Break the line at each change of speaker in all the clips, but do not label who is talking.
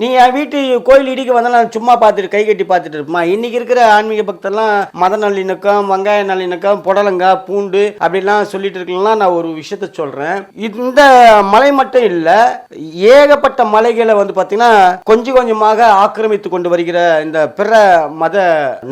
நீ என் வீட்டு கோயில் இடிக்க வந்தா நான் சும்மா பார்த்துட்டு கை கட்டி பார்த்துட்டு இருப்போமா இன்னைக்கு இருக்கிற ஆன்மீக பக்தர்லாம் மத நல்லிணக்கம் வெங்காய நல்லிணக்கம் புடலங்காய் பூண்டு அப்படிலாம் சொல்லிட்டு இருக்கலாம் நான் ஒரு விஷயத்த சொல்கிறேன் இந்த மலை மட்டும் இல்லை ஏகப்பட்ட மலைகளை வந்து பார்த்தீங்கன்னா கொஞ்சம் கொஞ்சமாக ஆக்கிரமித்து கொண்டு வருகிற இந்த பிற மத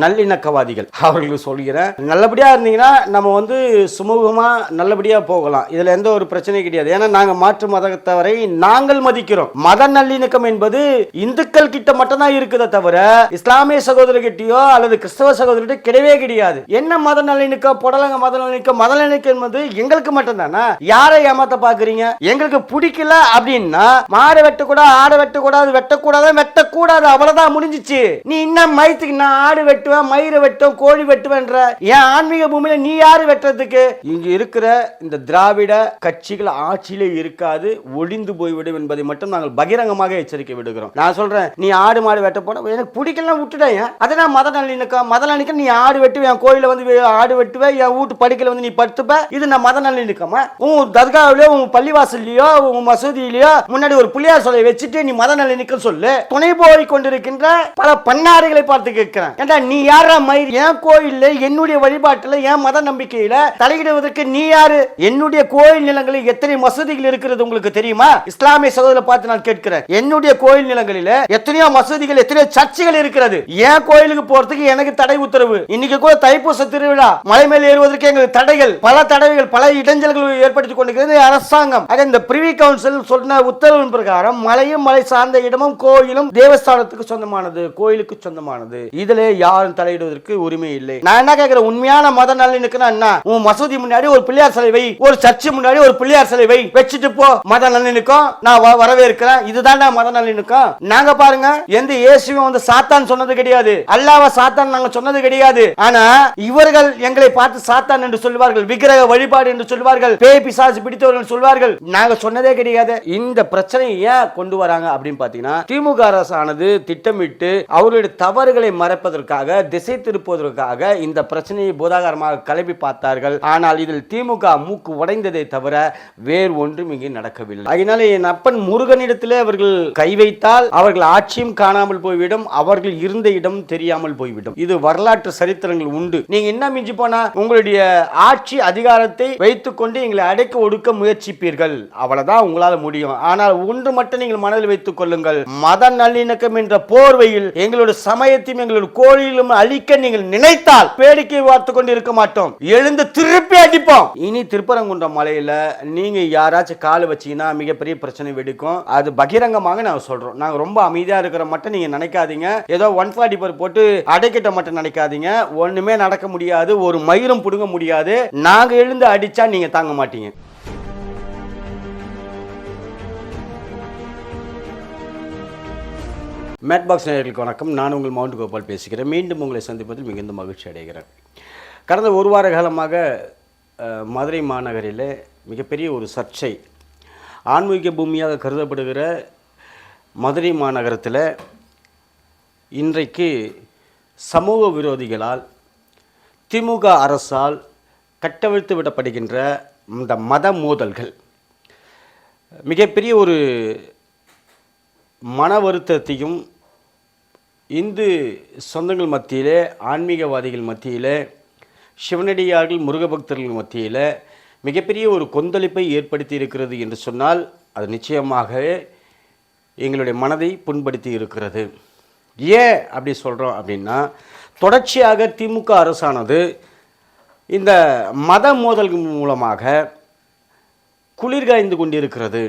நல்லிணக்கவாதிகள் அவர்களுக்கு சொல்கிறேன். நல்லபடியாக இருந்தீங்கன்னா நம்ம வந்து சுமூகமாக நல்லபடியாக போகலாம். இதில் எந்த ஒரு பிரச்சனையும் கிடையாது. ஏன்னா நாங்கள் மாற்று மதத்தவரை நாங்கள் மதிக்கிறோம். மத நல்லிணக்கம் என்பது இந்துக்கள் கிட்ட மட்டும் தான் இருக்குதே தவிர இஸ்லாமிய சகோதரர்கிட்டயோ அல்லது கிறிஸ்தவ சகோதரர்கிட்ட கிடையவே கிடையாது. என்ன மத நல்லிணக்கம் புடலங்க மத நல்லிணக்கம் மத நல்லிணக்கம் என்பது எங்களுக்கு மட்டும் தானே யாரை ஏமாத்த பாக்குறீங்க எங்களுக்கு பிடிக்கல அப்படின்னா மாடை வெட்டக்கூடாது ஆடை வெட்டக்கூடாது வெட்டக்கூடாது வெட்டக்கூடாது அவ்வளவுதான் முடிஞ்சிச்சு. நீ இன்னும் மயத்துக்கு நான் ஆடு வெட்டுவேன் மயிரை வெட்டும் கோழி வெட்டுவேன்ற? என் ஆன்மீக பூமியில நீ யாரு வெட்டுறதுக்கு? இங்க இருக்கிற இந்த திராவிட கட்சிகள் ஆட்சியிலே இருக்காது ஒளிந்து போய்விடும் என்பதை மட்டும் நாங்கள் பகிரங்கமாக எச்சரிக்கை விடுகிறோம். இருக்கிறோம் நான் சொல்றேன் நீ ஆடு மாடு வெட்ட போன எனக்கு பிடிக்கலாம் விட்டுட்டேன் அதை நான் மத நல்லிணக்கம் மத நல்லிணக்கம் நீ ஆடு வெட்டுவேன் என் கோயில வந்து ஆடு வெட்டுவேன் என் வீட்டு படுக்கையில வந்து நீ படுத்துப்ப இது நான் மத நல்லிணக்கமா உன் தர்காவிலயோ உன் பள்ளிவாசல்லையோ உன் மசூதியிலயோ முன்னாடி ஒரு புள்ளியார் சிலை வச்சுட்டு நீ மத நல்லிணக்கம் சொல்லு. துணை போய் கொண்டிருக்கின்ற பல பன்னாடுகளை பார்த்து கேட்கிறேன். ஏண்டா நீ யாரா மயிர்? என் கோயில்ல என்னுடைய வழிபாட்டுல என் மத நம்பிக்கையில தலையிடுவதற்கு நீ யாரு? என்னுடைய கோயில் நிலங்களில் எத்தனை மசூதிகள் இருக்கிறது உங்களுக்கு தெரியுமா? இஸ்லாமிய சகோதரர் பார்த்து நான் கேட்கிறேன். என்னுடைய கோயில் நிலங்களில எத்தனையோ மசூதிகள் எத்தனையோ சர்ச்சைகள் இருக்கிறது. ஏன் கோயிலுக்கு போறதுக்கு எனக்கு தடை உத்தரவு? இன்னைக்கு கூட தைப்பூச திருவிழா. மலை மேல் ஏறுவதற்கு எங்களுக்கு தடைகள். பல தடைகள் பல இடைஞ்சல்கள் ஏற்படுத்திக் கொண்டிருக்கிறது அரசாங்கம். ஆக இந்த பிரிவி கவுன்சில் சொன்ன உத்தரவின் பிரகாரம் மலையும் மலை சார்ந்த இடமும் கோயிலும் தேவஸ்தானத்துக்கு சொந்தமானது கோயிலுக்கு சொந்தமானது. இதுல யாரும் தலையிடுவதற்கு உரிமை இல்லை. நான் என்ன கேட்கிறேன்? உண்மையான மத நல்லிணக்கம்னா என்ன? உன் மசூதி முன்னாடி ஒரு பிள்ளையார் சிலை வை. ஒரு சர்ச்சு முன்னாடி ஒரு பிள்ளையார் சிலை வை. வச்சுட்டு போ. மத நல்லிணக்கம் நான் வ- வரவேற்கிறேன். இதுதான் மத நல்லிணக்கம். நாங்க பாருங்க எந்த இயேசுவும் வந்து சாத்தான் சொன்னது கிடையாது. அல்லாவ சாத்தான் நாங்க சொன்னது கிடையாது. ஆனா இவர்கள் எங்களை பார்த்து சாத்தான் என்று சொல்வார்கள் விக்கிரக வழிபாடு என்று சொல்வார்கள் பேய் பிசாசு பிடித்தவர்கள் சொல்வார்கள். நாங்க சொன்னதே கிடையாது. இந்த பிரச்சனையை ஏன் கொண்டு வராங்க அப்படின்னு பாத்தீங்கன்னா திமுக அரசானது திட்டமிட்டு அவர்களுடைய தவறுகளை மறைப்பதற்காக திசை திருப்புவதற்காக இந்த பிரச்சனையை போதாகரமாக கிளப்பி பார்த்தார்கள். ஆனால் இதில் திமுக மூக்கு உடைந்ததை தவிர வேறு ஒன்றும் இங்கே நடக்கவில்லை. அதனால என் அப்பன் முருகனிடத்திலே அவர்கள் கை வைத்தார் வைத்தால் அவர்கள் ஆட்சியும் காணாமல் போய்விடும் அவர்கள் இருந்த இடம் தெரியாமல் போய்விடும். இது வரலாற்று சரித்திரங்கள் உண்டு. நீங்க என்ன மிஞ்சி போனா உங்களுடைய ஆட்சி அதிகாரத்தை வைத்துக்கொண்டு எங்களை அடைக்க ஒடுக்க முயற்சிப்பீர்கள். அவ்வளவுதான் உங்களால் முடியும். ஆனால் ஒன்று மட்டும் நீங்கள் மனதில் வைத்துக் கொள்ளுங்கள். மத நல்லிணக்கம் என்ற போர்வையில் எங்களோட சமயத்தையும் எங்களோட கோயிலும் அழிக்க நீங்கள் நினைத்தால் பேடிக்கை பார்த்து கொண்டு இருக்க மாட்டோம். எழுந்து திருப்பி அடிப்போம். இனி திருப்பரங்குன்றம் மலையில நீங்க யாராச்சும் கால் வச்சீங்கன்னா மிகப்பெரிய பிரச்சனை வெடிக்கும். அது பகிரங்கமாக நான் சொல்றோம். நாங்கள் ரொம்ப அமைதியாக இருக்கிற மட்டும் நீங்கள் நினைக்காதீங்க. ஏதோ ஒன் ஃபார்ட்டி போட்டு அடைக்கிட்ட மட்டும் நினைக்காதீங்க. ஒன்றுமே நடக்க முடியாது ஒரு மயிரும் பிடுங்க முடியாது. நாங்கள் எழுந்து அடித்தா நீங்கள் தாங்க மாட்டீங்க. மேட் பாக்ஸ் நேயர்களுக்கு வணக்கம். நான் உங்கள் மவுண்ட் கோபால் பேசுகிறேன். மீண்டும் உங்களை சந்திப்பதில் மிகுந்த மகிழ்ச்சி அடைகிறேன். கடந்த ஒரு வார காலமாக மதுரை மாநகரில் மிகப்பெரிய ஒரு சர்ச்சை ஆன்மீக பூமியாக கருதப்படுகிற மதுரை மாநகரத்தில் இன்றைக்கு சமூக விரோதிகளால் திமுக அரசால் கட்டவிழ்த்து விடப்படுகின்ற இந்த மத மோதல்கள். மிகப்பெரிய ஒரு மன வருத்தத்தையும் இந்து சொந்தங்கள் மத்தியிலே ஆன்மீகவாதிகள் மத்தியிலே சிவனடியார்கள் முருகபக்தர்கள் மத்தியில் மிகப்பெரிய ஒரு கொந்தளிப்பை ஏற்படுத்தி இருக்கிறது என்று சொன்னால் அது நிச்சயமாகவே எங்களுடைய மனதை புண்படுத்தி இருக்கிறது. ஏன் அப்படி சொல்கிறோம் அப்படின்னா தொடர்ச்சியாக திமுக அரசானது இந்த மத மோதல்கள் மூலமாக குளிர்காய்ந்து கொண்டிருக்கிறது.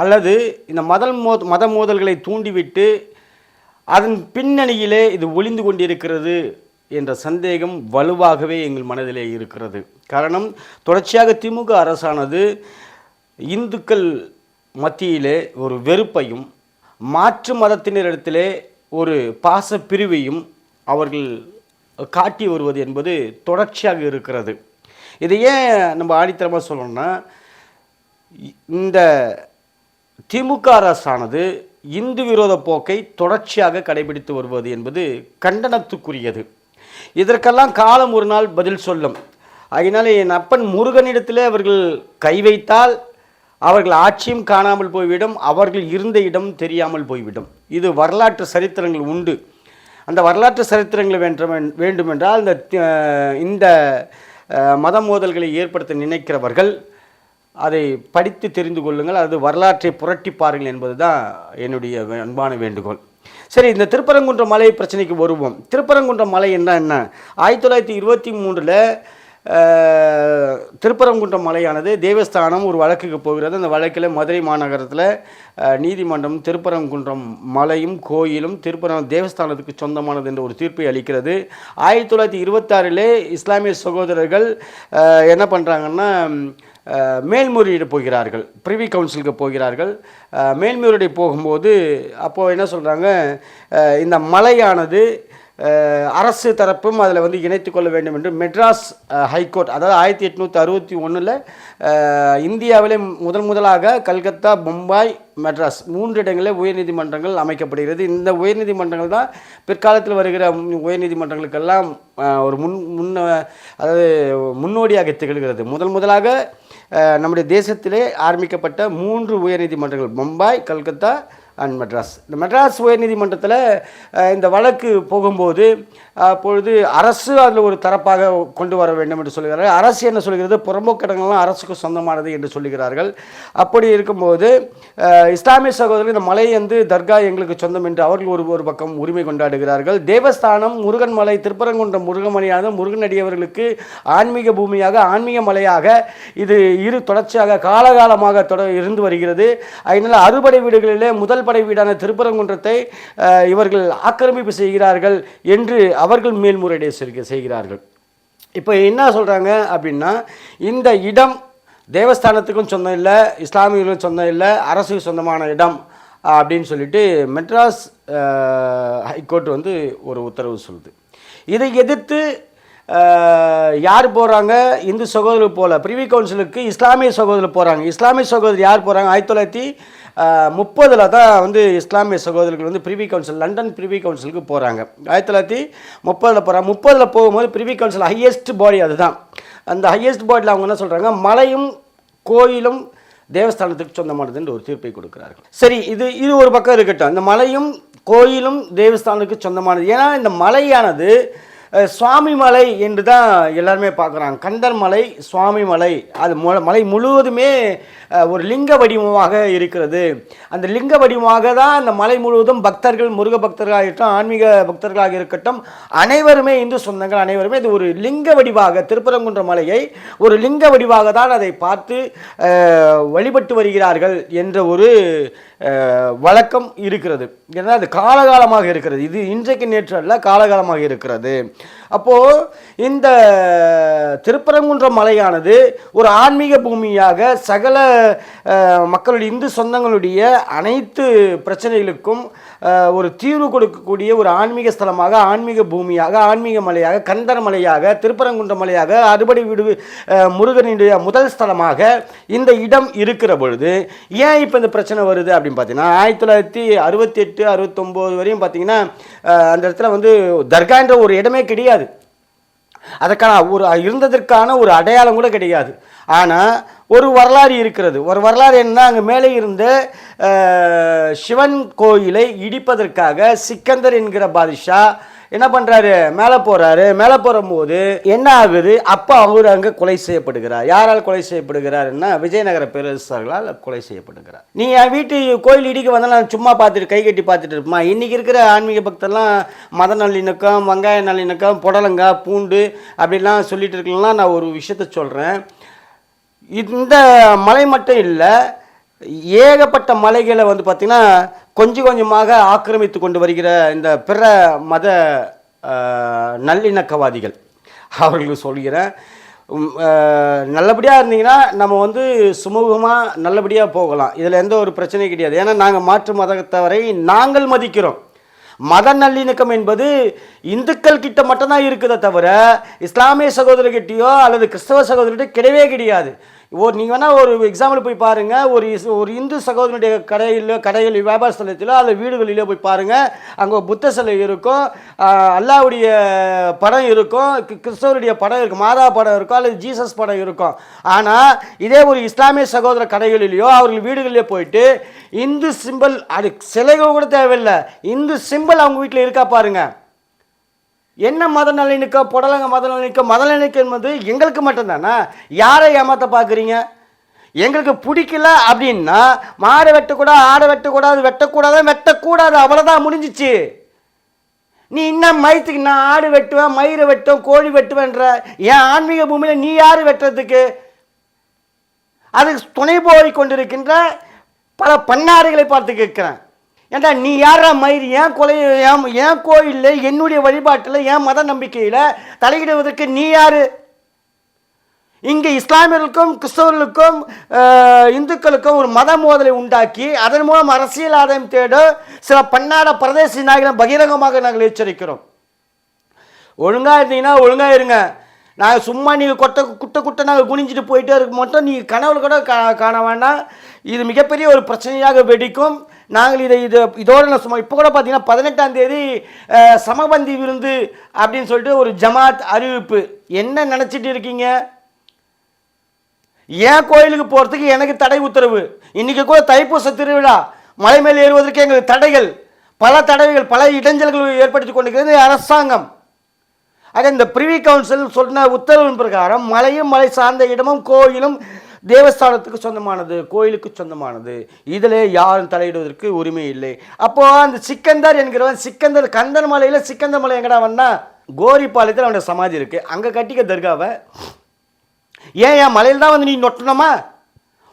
அல்லது இந்த மதல் மோ மத மோதல்களை தூண்டிவிட்டு அதன் பின்னணியிலே இது ஒளிந்து கொண்டிருக்கிறது என்ற சந்தேகம் வலுவாகவே எங்கள் மனதிலே இருக்கிறது. காரணம் தொடர்ச்சியாக திமுக அரசானது இந்துக்கள் மத்தியிலே ஒரு வெறுப்பையும் மாற்று மதத்தினரிடத்திலே ஒரு பாச பிரிவையும் அவர்கள் காட்டி வருவது என்பது தொடர்ச்சியாக இருக்கிறது. இதை ஏன் நம்ம ஆணித்தரமாக சொல்லணும்னா இந்த திமுக அரசானது இந்து விரோத போக்கை தொடர்ச்சியாக கடைபிடித்து வருவது என்பது கண்டனத்துக்குரியது. இதற்கெல்லாம் காலம் ஒரு நாள் பதில் சொல்லும். அதனால் என் அப்பன் முருகனிடத்திலே அவர்கள் கை வைத்தால் அவர்கள் ஆட்சியும் காணாமல் போய்விடும் அவர்கள் இருந்த இடம் தெரியாமல் போய்விடும். இது வரலாற்று சரித்திரங்கள் உண்டு. அந்த வரலாற்று சரித்திரங்கள் வேண்டும் வேண்டுமென்றால் இந்த இந்த மத மோதல்களை ஏற்படுத்த நினைக்கிறவர்கள் அதை படித்து தெரிந்து கொள்ளுங்கள். அது வரலாற்றை புரட்டி பாருங்கள் என்பது தான் என்னுடைய அன்பான வேண்டுகோள். சரி இந்த திருப்பரங்குன்ற மலை பிரச்சனைக்கு வருவோம். திருப்பரங்குன்ற மலை என்ன என்ன? ஆயிரத்தி தொள்ளாயிரத்தி இருபத்தி மூன்றில் திருப்பரங்குன்றம் மலையானது தேவஸ்தானம் ஒரு வழக்குக்கு போகிறது. அந்த வழக்கில் மதுரை மாநகரத்தில் நீதிமன்றம் திருப்பரங்குன்றம் மலையும் கோயிலும் திருப்பரம் தேவஸ்தானத்துக்கு சொந்தமானது என்ற ஒரு தீர்ப்பை அளிக்கிறது. ஆயிரத்தி தொள்ளாயிரத்தி இருபத்தாறிலே இஸ்லாமிய சகோதரர்கள் என்ன பண்ணுறாங்கன்னா மேல்முறையீடு போகிறார்கள். பிரிவி கவுன்சிலுக்கு போகிறார்கள். மேல்முறையீடு போகும்போது அப்போது என்ன சொல்கிறாங்க இந்த மலையானது அரசு தரப்பும் அதில் வந்து இணைத்து கொள்ள வேண்டும் என்று மெட்ராஸ் ஹைகோர்ட் அதாவது ஆயிரத்தி எட்நூற்றி அறுபத்தி ஒன்றில் இந்தியாவிலே முதல் முதலாக கல்கத்தா மும்பாய் மெட்ராஸ் மூன்று இடங்களில் உயர்நீதிமன்றங்கள் அமைக்கப்படுகிறது. இந்த உயர்நீதிமன்றங்கள் தான் பிற்காலத்தில் வருகிற உயர்நீதிமன்றங்களுக்கெல்லாம் ஒரு முன் முன்ன அதாவது முன்னோடியாக திகழ்கிறது. முதல் முதலாக நம்முடைய தேசத்திலே ஆரம்பிக்கப்பட்ட மூன்று உயர்நீதிமன்றங்கள் மும்பாய் கல்கத்தா அண்ட் மெட்ராஸ் இந்த மெட்ராஸ் உயர்நீதிமன்றத்தில் இந்த வழக்கு போகும்போது அப்பொழுது அரசு அதில் ஒரு தரப்பாக கொண்டு வர வேண்டும் என்று சொல்கிறார்கள். அரசு என்ன சொல்கிறது? புறம்போக்கடங்கள்லாம் அரசுக்கு சொந்தமானது என்று சொல்லுகிறார்கள். அப்படி இருக்கும்போது இஸ்லாமிய சகோதரர்கள் இந்த மலை வந்து தர்கா எங்களுக்கு சொந்தம் என்று அவர்கள் ஒரு ஒரு பக்கம் உரிமை கொண்டாடுகிறார்கள். தேவஸ்தானம் முருகன் மலை திருப்பரங்குன்றம் முருகமலையானது முருகனடியவர்களுக்கு ஆன்மீக பூமியாக ஆன்மீக மலையாக இது இரு தொடர்ச்சியாக காலகாலமாக தொட இருந்து வருகிறது. அதனால் அறுபடை வீடுகளிலே முதல் படை வீடான திருப்பரங்குன்றத்தை இவர்கள் ஆக்கிரமிப்பு செய்கிறார்கள் என்று அவர்கள் மேல்முறையீடு செய்கிறார்கள். இப்போ என்ன சொல்கிறாங்க அப்படின்னா இந்த இடம் தேவஸ்தானத்துக்கும் சொந்தம் இல்லை இஸ்லாமியர்களுக்கும் சொந்தம் இல்லை அரசுக்கு சொந்தமான இடம் அப்படின்னு சொல்லிட்டு மெட்ராஸ் ஹைகோர்ட் வந்து ஒரு உத்தரவு சொல்லுது. இதை எதிர்த்து யார் போகிறாங்க இந்து சகோதரர் போல பிரிவி கவுன்சிலுக்கு இஸ்லாமிய சகோதரர் போகிறாங்க இஸ்லாமிய சகோதரர் யார் போகிறாங்க ஆயிரத்தி தொள்ளாயிரத்தி முப்பதில் தான் வந்து இஸ்லாமிய சகோதரர்கள் வந்து பிரிவி கவுன்சில் லண்டன் பிரிவி கவுன்சிலுக்கு போகிறாங்க ஆயிரத்தி தொள்ளாயிரத்தி முப்பதில் போகிறாங்க முப்பதில் போகும்போது பிரிவி கவுன்சில் ஹையஸ்ட் பாடி அதுதான். அந்த ஹையஸ்ட் பாடியில் அவங்க என்ன சொல்கிறாங்க மலையும் கோயிலும் தேவஸ்தானத்துக்கு சொந்தமானதுன்ற ஒரு தீர்ப்பை கொடுக்குறாரு சரி இது இது ஒரு பக்கம் இருக்கட்டும். இந்த மலையும் கோயிலும் தேவஸ்தானத்துக்கு சொந்தமானது. ஏன்னா இந்த மலையானது சுவாமி மலை என்று தான் எல்லாருமே பார்க்குறாங்க. கந்தர் மலை சுவாமி மலை அது மலை முழுவதுமே ஒரு லிங்க வடிவமாக இருக்கிறது. அந்த லிங்க வடிவமாக தான் அந்த மலை முழுவதும் பக்தர்கள் முருக பக்தர்களாக இருக்கட்டும் ஆன்மீக பக்தர்களாக இருக்கட்டும் அனைவருமே இந்து சொந்தங்கள் அனைவருமே இது ஒரு லிங்க வடிவாக திருப்பரங்குன்ற மலையை ஒரு லிங்க வடிவாக தான் அதை பார்த்து வழிபட்டு வருகிறார்கள் என்ற ஒரு வழக்கம் இருக்கிறது. ஏன்னா அது காலகாலமாக இருக்கிறது. இது இன்றைக்கு நேற்று அல்ல காலகாலமாக இருக்கிறது. அப்போது இந்த திருப்பரங்குன்ற மலையானது ஒரு ஆன்மீக பூமியாக சகல மக்களுடைய இந்து சொந்தங்களுடைய அனைத்து பிரச்சனைகளுக்கும் ஒரு தீர்வு கொடுக்கக்கூடிய ஒரு ஆன்மீக ஸ்தலமாக ஆன்மீக பூமியாக ஆன்மீக மலையாக கந்தர் மலையாக திருப்பரங்குன்ற மலையாக அறுபடை வீடு முருகனுடைய முதல் ஸ்தலமாக இந்த இடம் இருக்கிற பொழுது ஏன் இப்போ இந்த பிரச்சனை வருது அப்படின்னு பார்த்தீங்கன்னா ஆயிரத்தி தொள்ளாயிரத்தி அறுபத்தி எட்டு அறுபத்தொம்போது வரையும் பார்த்தீங்கன்னா அந்த இடத்துல வந்து தர்கான்ற ஒரு இடமே கிடையாது. அதற்கான ஒரு இருந்ததற்கான ஒரு அடையாளம் கூட கிடையாது. ஆனால் ஒரு வரலாறு இருக்கிறது. ஒரு வரலாறு என்ன அங்கே மேலே இருந்த சிவன் கோயிலை இடிப்பதற்காக சிக்கந்தர் என்கிற பாதிஷா என்ன பண்ணுறாரு மேலே போகிறாரு மேலே போகும்போது என்ன ஆகுது? அப்போ அவர் அங்கே கொலை செய்யப்படுகிறார். யாரால் கொலை செய்யப்படுகிறாருன்னா விஜயநகர பேரரசர்களால் கொலை செய்யப்படுகிறார். நீ என் வீட்டு கோயில் இடிக்க வந்தால் நான் சும்மா பார்த்துட்டு கை கட்டி பார்த்துட்டு இருப்போமா இன்றைக்கி இருக்கிற ஆன்மீக பக்தர்லாம் மத நல்லிணக்கம் வெங்காய நல்லிணக்கம் புடலங்காய் பூண்டு அப்படிலாம் சொல்லிட்டு இருக்கலாம். நான் ஒரு விஷயத்த சொல்கிறேன் இந்த மலை மட்டும் இல்லை ஏகப்பட்ட மலைகளை வந்து பார்த்திங்கன்னா கொஞ்சம் கொஞ்சமாக ஆக்கிரமித்து கொண்டு வருகிற இந்த பிற மத நல்லிணக்கவாதிகள். அவர்களுக்கு சொல்கிறேன் நல்லபடியாக இருந்தீங்கன்னா நம்ம வந்து சுமூகமாக நல்லபடியாக போகலாம். இதில் எந்த ஒரு பிரச்சனையும் கிடையாது. ஏன்னா நாங்கள் மாற்று மதத்தவரை நாங்கள் மதிக்கிறோம். மத நல்லிணக்கம் என்பது இந்துக்கள் கிட்ட மட்டும்தான் இருக்குதே தவிர இஸ்லாமிய சகோதரர்கிட்டயோ அல்லது கிறிஸ்தவ சகோதரர்கிட்ட கிடையவே கிடையாது. ஒரு நீங்கள் வேணால் ஒரு எக்ஸாம்பிள் போய் பாருங்கள் ஒரு ஒரு இந்து சகோதரனுடைய கடையிலோ கடைகள் வியாபார ஸ்தலத்திலோ அல்லது வீடுகளிலோ போய் பாருங்கள் அங்கே புத்த சிலை இருக்கும். அல்லாவுடைய படம் இருக்கும். கி- கிறிஸ்தவருடைய படம் இருக்கும். மாதா படம் இருக்கும் அல்லது ஜீசஸ் படம் இருக்கும். ஆனால் இதே ஒரு இஸ்லாமிய சகோதர கடைகளிலேயோ அவர்கள் வீடுகளிலே போயிட்டு இந்து சிம்பிள் அது சிலைகள் கூட தேவையில்லை. இந்து சிம்பிள் அவங்க வீட்டில் இருக்கா பாருங்கள் என்ன மத நல்லிணக்கம் புடலங்க மத நல்லிணக்கம் மத நல்லிணக்கம் என்பது எங்களுக்கு மட்டும்தானா? யாரை ஏமாத்த பார்க்குறீங்க? எங்களுக்கு பிடிக்கல அப்படின்னா மாடை வெட்டக்கூடாது ஆடை வெட்டக்கூடாது வெட்டக்கூடாது வெட்டக்கூடாது அவ்வளோதான் முடிஞ்சிச்சு. நீ இன்னும் மயத்துக்கு நான் ஆடு வெட்டுவேன் மயிரை வெட்டுவேன் கோழி வெட்டுவேன்ற? என் ஆன்மீக பூமியில் நீ யார் வெட்டுறதுக்கு? அதுக்கு துணை போய் கொண்டிருக்கின்ற பல பன்னாடுகளை பார்த்து கேட்குறேன். ஏன்டா நீ யாரா மயிறு? ஏன் கொலை ஏன் ஏன் கோயிலில் என்னுடைய வழிபாட்டில் ஏன் மத நம்பிக்கையில் தலையிடுவதற்கு நீ யார்? இங்கே இஸ்லாமியர்களுக்கும் கிறிஸ்தவர்களுக்கும் இந்துக்களுக்கும் ஒரு மத மோதலை உண்டாக்கி அதன் மூலம் அரசியல் ஆதாயம் தேட சில பன்னாட பிரதேச நாயகனை பகிரங்கமாக நாங்கள் எச்சரிக்கிறோம். ஒழுங்காக இருந்தீங்கன்னா ஒழுங்காக இருங்க. நாங்கள் சும்மா நீங்கள் கொட்டை குட்டை குட்டை நாங்கள் குனிஞ்சிட்டு போயிட்டே இருக்க மாட்டோம். நீங்கள் கனவு கூட கா காண வேண்டாம். இது மிகப்பெரிய ஒரு பிரச்சனையாக வெடிக்கும். நாங்கள் இதை இது இதோட நான் சும்மா இப்போ கூட பார்த்தீங்கன்னா பதினெட்டாம் தேதி சமபந்தி விருந்து அப்படின்னு சொல்லிட்டு ஒரு ஜமாத் அறிவிப்பு. என்ன நினச்சிட்டு இருக்கீங்க? ஏன் கோயிலுக்கு போகிறதுக்கு எனக்கு தடை உத்தரவு? இன்றைக்கி கூட தைப்பூச திருவிழா. மலை மேல் ஏறுவதற்கு எங்களுக்கு தடைகள். பல தடைகள் பல இடைஞ்சல்கள் ஏற்படுத்தி கொண்டிருக்கிறது அரசாங்கம். ஆக இந்த பிரிவி கவுன்சில் சொன்ன உத்தரவின் பிரகாரம் மலையும் மலை சார்ந்த இடமும் கோயிலும் தேவஸ்தானத்துக்கு சொந்தமானது கோயிலுக்கு சொந்தமானது. இதில் யாரும் தலையிடுவதற்கு உரிமை இல்லை. அப்போ அந்த சிக்கந்தர் என்கிறவன் சிக்கந்தர் கந்தன் மலையில் சிக்கந்தர் மலை எங்கடா வந்தா? கோரிப்பாளையத்தில் அவனுடைய சமாதி இருக்குது அங்கே கட்டிக்க தர்காவை. ஏன் என் மலையில் தான் வந்து நீ நொட்டணுமா?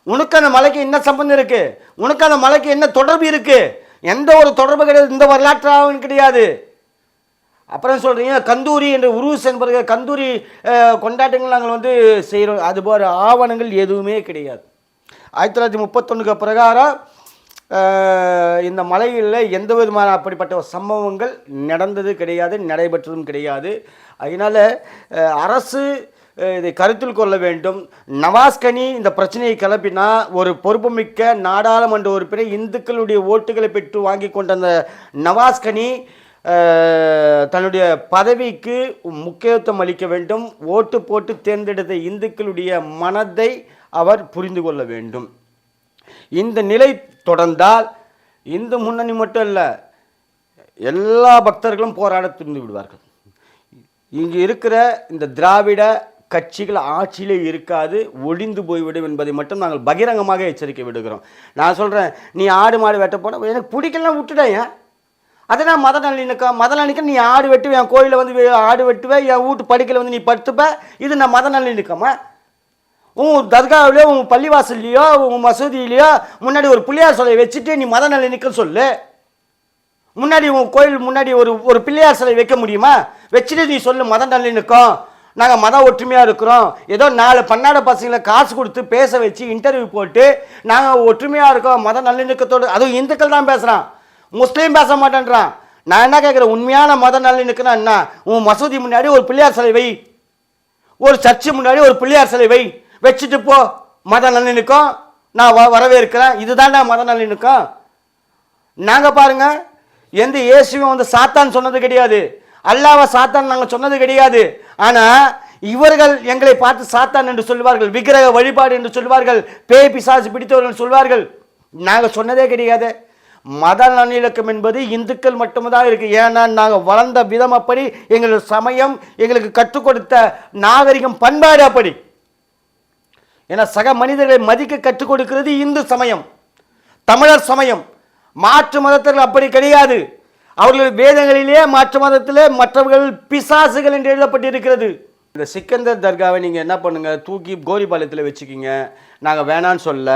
உனக்கு அந்த மலைக்கு என்ன சம்பந்தம் இருக்குது உனக்கு அந்த மலைக்கு என்ன தொடர்பு இருக்குது எந்த ஒரு தொடர்பு கிடையாது. இந்த வரலாற்றாவும் கிடையாது. அப்புறம் சொல்கிறீங்க கந்தூரி என்று உருஸ் என்பது கந்தூரி கொண்டாட்டங்கள் நாங்கள் வந்து செய்கிறோம் அதுபோல் ஆவணங்கள் எதுவுமே கிடையாது. ஆயிரத்தி தொள்ளாயிரத்தி முப்பத்தொன்னுக்கு பிரகாரம் இந்த மலையில் எந்த விதமான அப்படிப்பட்ட ஒரு சம்பவங்கள் நடந்தது கிடையாது நடைபெற்றதும் கிடையாது. அதனால் அரசு இதை கருத்தில் கொள்ள வேண்டும். நவாஸ்கனி இந்த பிரச்சனையை கிளப்பினா ஒரு பொறுப்புமிக்க நாடாளுமன்ற உறுப்பினர் இந்துக்களுடைய ஓட்டுகளை பெற்று வாங்கி கொண்ட அந்த நவாஸ்கனி தன்னுடைய பதவிக்கு முக்கியத்துவம் அளிக்க வேண்டும். ஓட்டு போட்டு தேர்ந்தெடுத்த இந்துக்களுடைய மனதை அவர் புரிந்து கொள்ள வேண்டும். இந்த நிலை தொடர்ந்தால் இந்து முன்னணி மட்டும் இல்லை எல்லா பக்தர்களும் போராட துணிந்து விடுவார்கள். இங்கு இருக்கிற இந்த திராவிட கட்சிகள் ஆட்சியிலே இருக்காது ஒழிந்து போய்விடும் என்பதை மட்டும் நாங்கள் பகிரங்கமாக எச்சரிக்கை விடுகிறோம். நான் சொல்கிறேன் நீ ஆடு மாடு வெட்ட போன எனக்கு பிடிக்கலாம் விட்டுட்டேன் ஏன் அதை நான் மத நல்லிணக்கம் மத நல்லிணக்கம் நீ ஆடு வெட்டுவேன் என் கோயிலில் வந்து ஆடு வெட்டுவேன் என் வீட்டு படுக்கையில் வந்து நீ படுத்துப்ப. இது நான் மத நல்லிணக்கமா உன் தர்காவிலையோ உன் பள்ளிவாசல்லையோ உன் மசூதியிலையோ முன்னாடி ஒரு பிள்ளையார் சிலையை வச்சுட்டு நீ மத நல்லிணக்கம் சொல்லு. முன்னாடி உன் கோயில் முன்னாடி ஒரு ஒரு பிள்ளையார் சிலை வைக்க முடியுமா? வச்சுட்டு நீ சொல்லு மத நல்லிணக்கம் நாங்கள் மத ஒற்றுமையாக இருக்கிறோம். ஏதோ நாலு பன்னாட பசங்களை காசு கொடுத்து பேச வச்சு இன்டர்வியூ போட்டு நாங்கள் ஒற்றுமையாக இருக்கோம். மத நல்லிணக்கத்தோடு அதுவும் இந்துக்கள் தான் பேசுகிறான் முஸ்லீம் பேச மாட்டேன்றான். நான் என்ன கேட்குறேன்? உண்மையான மத நல்லிணக்கம்னா என்ன? உன் மசூதி முன்னாடி ஒரு பிள்ளையார் சிலை வை. ஒரு சர்ச்சு முன்னாடி ஒரு பிள்ளையார் சிலை வை. வச்சுட்டு போ. மத நல்லிணக்கம் நான் வ வரவேற்கிறேன். இதுதான்டா மத நல்லிணக்கம் நாங்கள் பாருங்க எந்த இயேசுவும் வந்து சாத்தான் சொன்னது கிடையாது. அல்லாவை சாத்தான் நாங்கள் சொன்னது கிடையாது. ஆனால் இவர்கள் எங்களை பார்த்து சாத்தான் என்று சொல்வார்கள் விக்கிரக வழிபாடு என்று சொல்வார்கள் பேய் பிசாசு பிடித்தவர்கள் என்று சொல்வார்கள் நாங்கள் சொன்னதே கிடையாது. மத நல்லிணக்கம் என்பது இந்துக்கள் மட்டும்தான் இருக்குது ஏன்னா நாங்கள் வளர்ந்த விதம் அப்படி எங்களது சமயம் எங்களுக்கு கற்றுக் கொடுத்த நாகரிகம் பண்பாடு அப்படி. ஏன்னா சக மனிதர்களை மதிக்க கற்றுக் கொடுக்கிறது இந்து சமயம். தமிழர் சமயம். மாற்று மதத்தர்கள் அப்படி கிடையாது. அவர்கள் வேதங்களிலே மாற்று மதத்திலே மற்றவர்கள் பிசாசுகள் என்று எழுதப்பட்டிருக்கிறது. இந்த சிக்கந்தர் தர்காவை நீங்கள் என்ன பண்ணுங்கள் தூக்கி கோரிபாளையத்தில் வச்சுக்கிங்க. நாங்கள் வேணான்னு சொல்ல.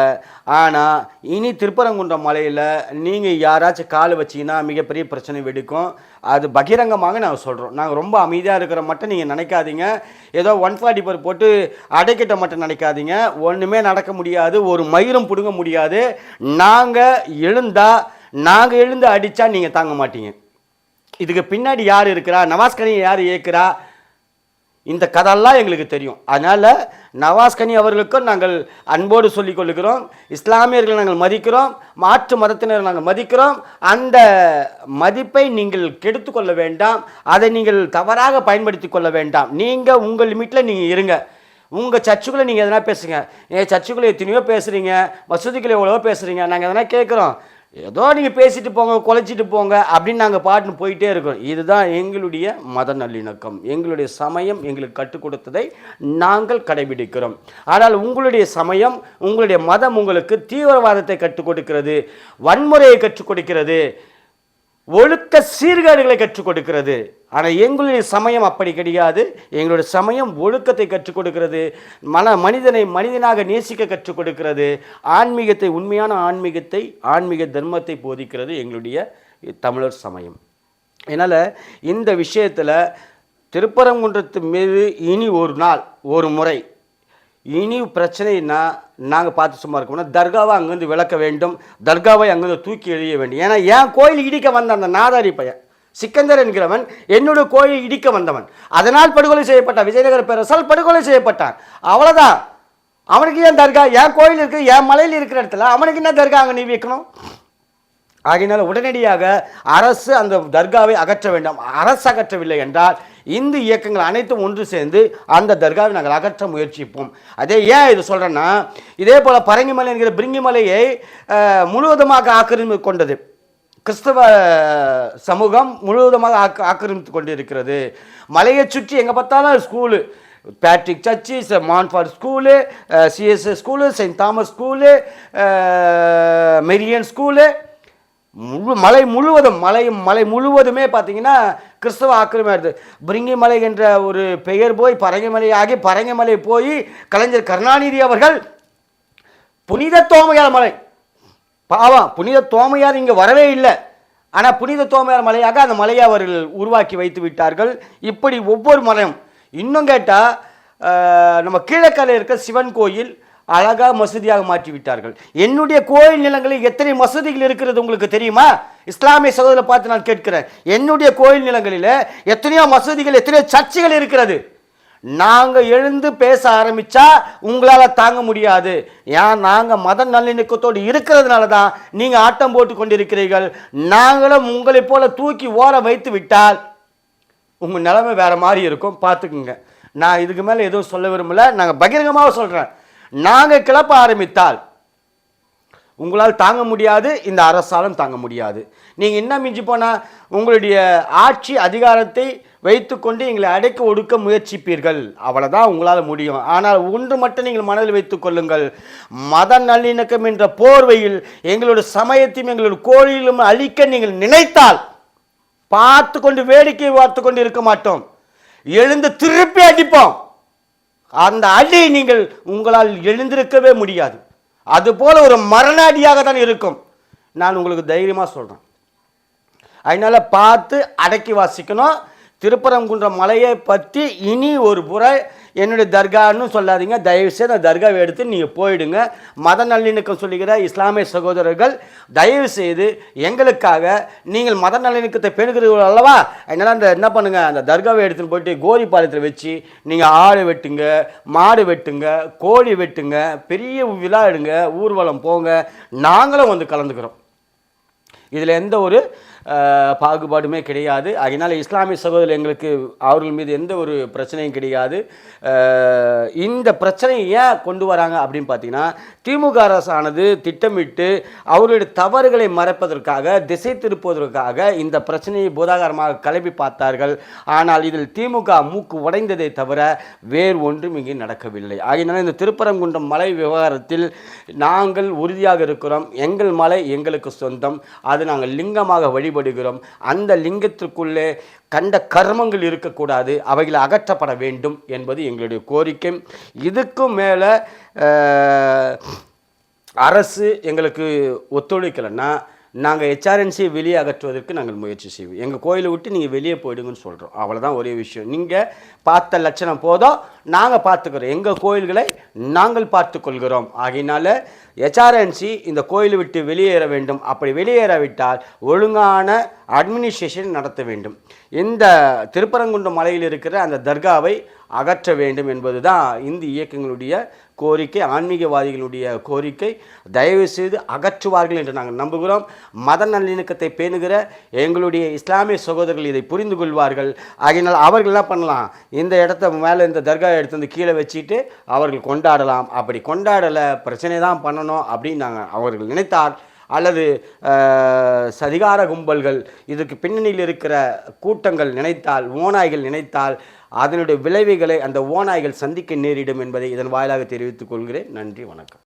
ஆனால் இனி திருப்பரங்குன்றம் மலையில் நீங்கள் யாராச்சும் கால் வச்சீங்கன்னா மிகப்பெரிய பிரச்சனை வெடிக்கும். அது பகிரங்கமாக நாங்கள் சொல்கிறோம் நாங்கள் ரொம்ப அமைதியாக இருக்கிற மட்டும் நீங்கள் நினைக்காதீங்க. ஏதோ ஒன் ஃபார்ட்டி ஃபோர் போட்டு அடைக்கிட்ட மட்டும் நினைக்காதீங்க. ஒன்றுமே நடக்க முடியாது. ஒரு மயிரும் பிடுங்க முடியாது. நாங்கள் எழுந்தா நாங்கள் எழுந்து அடித்தா நீங்கள் தாங்க மாட்டீங்க. இதுக்கு பின்னாடி யார் இருக்கிறா? நவாஸ்கனி யார் ஏற்கிறா இந்த கதெல்லாம் எங்களுக்கு தெரியும். அதனால் நவாஸ்கனி அவர்களுக்கும் நாங்கள் அன்போடு சொல்லிக் கொள்கிறோம். இஸ்லாமியர்கள் நாங்கள் மதிக்கிறோம். மாற்று மதத்தினர் நாங்கள் மதிக்கிறோம். அந்த மதிப்பை நீங்கள் கெடுத்து கொள்ள வேண்டாம். அதை நீங்கள் தவறாக பயன்படுத்தி கொள்ள வேண்டாம். நீங்கள் உங்கள் லிமிட்டில் நீங்கள் இருங்க. உங்கள் சர்ச்சுக்குள்ளே நீங்கள் எதனா பேசுங்க. ஏன் சர்ச்சுக்குள்ளே எத்தனையோ பேசுகிறீங்க மசூதிக்குள்ளே எவ்வளோ பேசுகிறீங்க நாங்கள் எதனா கேட்குறோம் ஏதோ நீங்கள் பேசிட்டு போங்க குலைச்சிட்டு போங்க அப்படின்னு நாங்கள் பாட்டுன்னு போயிட்டே இருக்கோம். இதுதான் எங்களுடைய மத நல்லிணக்கம். எங்களுடைய சமயம் எங்களுக்கு கற்றுக் கொடுத்ததை நாங்கள் கடைபிடிக்கிறோம். ஆனால் உங்களுடைய சமயம் உங்களுடைய மதம் உங்களுக்கு தீவிரவாதத்தை கற்றுக் கொடுக்கிறது வன்முறையை கற்றுக் கொடுக்கிறது. ஒழுக்க சீர்கேடுகளை கற்றுக் கொடுக்கிறது. ஆனால் எங்களுடைய சமயம் அப்படி கிடையாது. எங்களுடைய சமயம் ஒழுக்கத்தை கற்றுக் கொடுக்கிறது. மன மனிதனை மனிதனாக நேசிக்க கற்றுக் கொடுக்கிறது. ஆன்மீகத்தை உண்மையான ஆன்மீகத்தை ஆன்மீக தர்மத்தை போதிக்கிறது எங்களுடைய தமிழர் சமயம். அதனால் இந்த விஷயத்தில் திருப்பரங்குன்றத்து மீது இனி ஒரு நாள் ஒரு முறை இனி பிரச்சனைனா நாங்கள் பார்த்து சும்மா இருக்கோம்னா தர்காவை அங்கேருந்து விளக்க வேண்டும். தர்காவை அங்கேருந்து தூக்கி எழிய வேண்டும். ஏன்னா என் கோயில் இடிக்க வந்த அந்த நாதாரி பையன் சிக்கந்தர் என்கிறவன் என்னுடைய கோயில் இடிக்க வந்தவன். அதனால் படுகொலை செய்யப்பட்டான். விஜயநகர பேரரசால் படுகொலை செய்யப்பட்டான். அவ்வளோதான் அவனுக்கு ஏன் தர்கா? என் கோயில் இருக்குது என் மலையில் இருக்கிற இடத்துல அவனுக்கு என்ன தர்கா அங்கே நீ வைக்கணும்? ஆகையினால உடனடியாக அரசு அந்த தர்காவை அகற்ற வேண்டும். அரசு அகற்றவில்லை என்றால் இந்து இயக்கங்கள் அனைத்தும் ஒன்று சேர்ந்து அந்த தர்காவை நாங்கள் அகற்ற முயற்சிப்போம். அதே ஏன் இது சொல்கிறேன்னா இதே போல் பரங்கிமலை என்கிற பிரிங்கிமலையை முழுவதுமாக ஆக்கிரமி கொண்டது. கிறிஸ்தவ சமூகம் முழுவதுமாக ஆக்க ஆக்கிரமித்து கொண்டிருக்கிறது. மலையை சுற்றி எங்கே பார்த்தாலும் school Patrick church Montfort school CSS school Saint Thomas school Marian school முழு மலை முழுவதும் மலை மலை முழுவதுமே பார்த்தீங்கன்னா கிறிஸ்தவ ஆக்கிரமியாக இருக்குது பிரிங்கிமலை என்ற ஒரு பெயர் போய் பரங்கிமலை ஆகி பரங்கிமலை போய் கலைஞர் கருணாநிதி அவர்கள் புனித தோமையார் மலை. பாவம் புனித தோமையார் இங்கே வரவே இல்லை. ஆனால் புனித தோமையார் மலையாக அந்த மலையை அவர்கள் உருவாக்கி வைத்து விட்டார்கள். இப்படி ஒவ்வொரு மலையும். இன்னும் கேட்டால் நம்ம கீழக்கரையில் இருக்க சிவன் கோயில் அழகாக மசூதியாக மாற்றி விட்டார்கள் என்னுடைய கோயில் நிலங்களில் எத்தனை மசூதிகள் இருக்கிறது உங்களுக்கு தெரியுமா? இஸ்லாமிய சகோதரரை பார்த்து நான் கேட்கிறேன். என்னுடைய கோயில் நிலங்களில் எத்தனையோ மசூதிகள் எத்தனையோ சர்ச்சைகள் இருக்கிறது. நாங்கள் எழுந்து பேச ஆரம்பித்தா உங்களால் தாங்க முடியாது. ஏன்? நாங்கள் மத நல்லிணக்கத்தோடு இருக்கிறதுனால தான் நீங்கள் ஆட்டம் போட்டு கொண்டிருக்கிறீர்கள். நாங்களும் உங்களைப் போல தூக்கி ஓர வைத்து விட்டால் உங்கள் நிலைமை வேறு மாதிரி இருக்கும். பார்த்துக்குங்க. நான் இதுக்கு மேலே எதுவும் சொல்ல விரும்பல. நாங்கள் பகிரங்கமாக சொல்கிறேன் நாங்கள் கிளப்ப ஆரம்பித்தால் உங்களால் தாங்க முடியாது இந்த அரசாலும் தாங்க முடியாது. நீங்கள் என்ன மிஞ்சி போனால் உங்களுடைய ஆட்சி அதிகாரத்தை வைத்துக்கொண்டு எங்களை அடைக்க ஒடுக்க முயற்சிப்பீர்கள். அவ்வளோதான் உங்களால் முடியும். ஆனால் ஒன்று மட்டும் நீங்கள் மனதில் வைத்துக் கொள்ளுங்கள். மத நல்லிணக்கம் என்ற போர்வையில் எங்களுடைய சமயத்தையும் எங்களுடைய கோழிலும் அழிக்க நீங்கள் நினைத்தால் பார்த்து கொண்டு வேடிக்கை பார்த்து கொண்டு இருக்க மாட்டோம். எழுந்து திருப்பி அடிப்போம். அந்த அடி நீங்கள் உங்களால் எழுந்திருக்கவே முடியாது. அதுபோல ஒரு மரண அடியாக தான் இருக்கும். நான் உங்களுக்கு தைரியமாக சொல்கிறேன் அதனால் பார்த்து அடக்கி வாசிக்கணும். திருப்பரங்குன்றம் மலையை பற்றி இனி ஒரு புற என்னுடைய தர்கான்னு சொல்லாதீங்க. தயவுசெய்து அந்த தர்காவை எடுத்து நீங்கள் போயிடுங்க. மத நல்லிணக்கம் சொல்லுகிற இஸ்லாமிய சகோதரர்கள் தயவு செய்து எங்களுக்காக நீங்கள் மத நல்லிணக்கத்தை பேணுகிறீர்கள் அல்லவா? அதனால் அந்த என்ன பண்ணுங்கள் அந்த தர்காவை எடுத்துன்னு போயிட்டு கோரி பாலத்தில் வச்சு நீங்கள் ஆடு வெட்டுங்க மாடு வெட்டுங்க கோழி வெட்டுங்க பெரிய விழா எடுங்க ஊர்வலம் போங்க. நாங்களும் வந்து கலந்துக்கிறோம். இதில் எந்த ஒரு பாகுபாடுமே கிடையாது. அதனால் இஸ்லாமிய சகோதரர் எங்களுக்கு அவர்கள் மீது எந்த ஒரு பிரச்சனையும் கிடையாது. இந்த பிரச்சனையை ஏன் கொண்டு வராங்க அப்படின்னு பார்த்தீங்கன்னா திமுக அரசானது திட்டமிட்டு அவர்களுடைய தவறுகளை மறைப்பதற்காக திசை திருப்புவதற்காக இந்த பிரச்சனையை போதாகரமாக கிளப்பி பார்த்தார்கள். ஆனால் இதில் திமுக மூக்கு உடைந்ததை தவிர வேறு ஒன்றும் இங்கே நடக்கவில்லை. ஆகினால் இந்த திருப்பரங்குன்றம் மலை விவகாரத்தில் நாங்கள் உறுதியாக இருக்கிறோம். எங்கள் மலை எங்களுக்கு சொந்தம். அது நாங்கள் லிங்கமாக வழி வழிபடுகிறோம். அந்த லிங்கத்திற்குள்ளே கண்ட கர்மங்கள் இருக்கக்கூடாது. அவைகள் அகற்றப்பட வேண்டும் என்பது எங்களுடைய கோரிக்கை. இதுக்கும் மேலே அரசு எங்களுக்கு ஒத்துழைக்கலைன்னா நாங்கள் ஹெச்ஆர்என்சியை வெளியே அகற்றுவதற்கு நாங்கள் முயற்சி செய்வோம். எங்கள் கோயிலை விட்டு நீங்கள் வெளியே போயிடுங்கன்னு சொல்கிறோம் அவ்வளோதான் ஒரே விஷயம். நீங்கள் பார்த்த லட்சணம் போதும். நாங்கள் பார்த்துக்கிறோம். எங்கள் கோயில்களை நாங்கள் பார்த்துக்கொள்கிறோம். ஆகையினால ஹெச்ஆர்என்சி இந்த கோயிலை விட்டு வெளியேற வேண்டும். அப்படி வெளியேறாவிட்டால் ஒழுங்கான அட்மினிஸ்ட்ரேஷன் நடத்த வேண்டும். இந்த திருப்பரங்குன்றம் மலையில் இருக்கிற அந்த தர்காவை அகற்ற வேண்டும் என்பது தான் இந்து இயக்கங்களுடைய கோரிக்கை ஆன்மீகவாதிகளுடைய கோரிக்கை. தயவு செய்து அகற்றுவார்கள் என்று நாங்கள் நம்புகிறோம். மத நல்லிணக்கத்தை பேணுகிற எங்களுடைய இஸ்லாமிய சகோதரர்கள் இதை புரிந்து கொள்வார்கள். ஆகையினால் அவர்கள் என்ன பண்ணலாம்? இந்த இடத்த மேலே இந்த தர்கா எடுத்து வந்து கீழே வச்சுட்டு அவர்கள் கொண்டாடலாம். அப்படி கொண்டாடலை பிரச்சனை தான் பண்ணணும் அப்படின்னு நாங்கள் அவர்கள் நினைத்தால் அல்லது சதிகார கும்பல்கள் இதுக்கு பின்னணியில் இருக்கிற கூட்டங்கள் நினைத்தால் ஓநாய்கள் நினைத்தால் அதனுடைய விளைவுகளை அந்த ஓநாய்கள் சந்திக்க நேரிடும் என்பதை இதன் வாயிலாக தெரிவித்துக் கொள்கிறேன். நன்றி வணக்கம்.